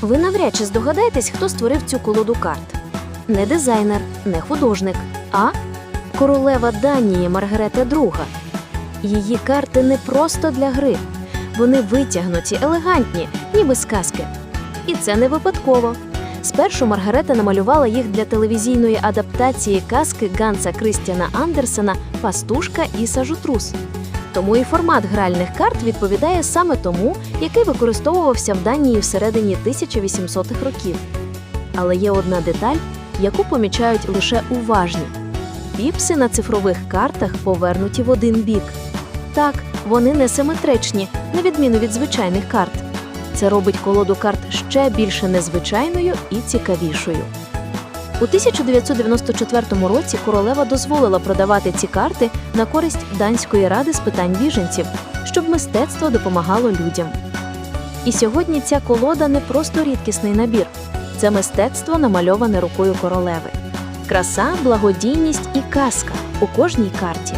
Ви навряд чи здогадаєтесь, хто створив цю колоду карт. Не дизайнер, не художник, а королева Данії Маргарета II. Її карти не просто для гри. Вони витягнуті, елегантні, ніби з казки. І це не випадково. Спершу Маргарета намалювала їх для телевізійної адаптації казки Ганса Кристіана Андерсена Пастушка і Сажутрус. Тому і формат гральних карт відповідає саме тому, який використовувався в Данії всередині 1800-х років. Але є одна деталь, яку помічають лише уважні: піпси на цифрових картах повернуті в один бік. Так, вони не симетричні, на відміну від звичайних карт. Це робить колоду карт ще більше незвичайною і цікавішою. У 1994 році королева дозволила продавати ці карти на користь данської ради з питань біженців, щоб мистецтво допомагало людям. І сьогодні ця колода не просто рідкісний набір, це мистецтво, намальоване рукою королеви. Краса, благодійність і казка у кожній карті.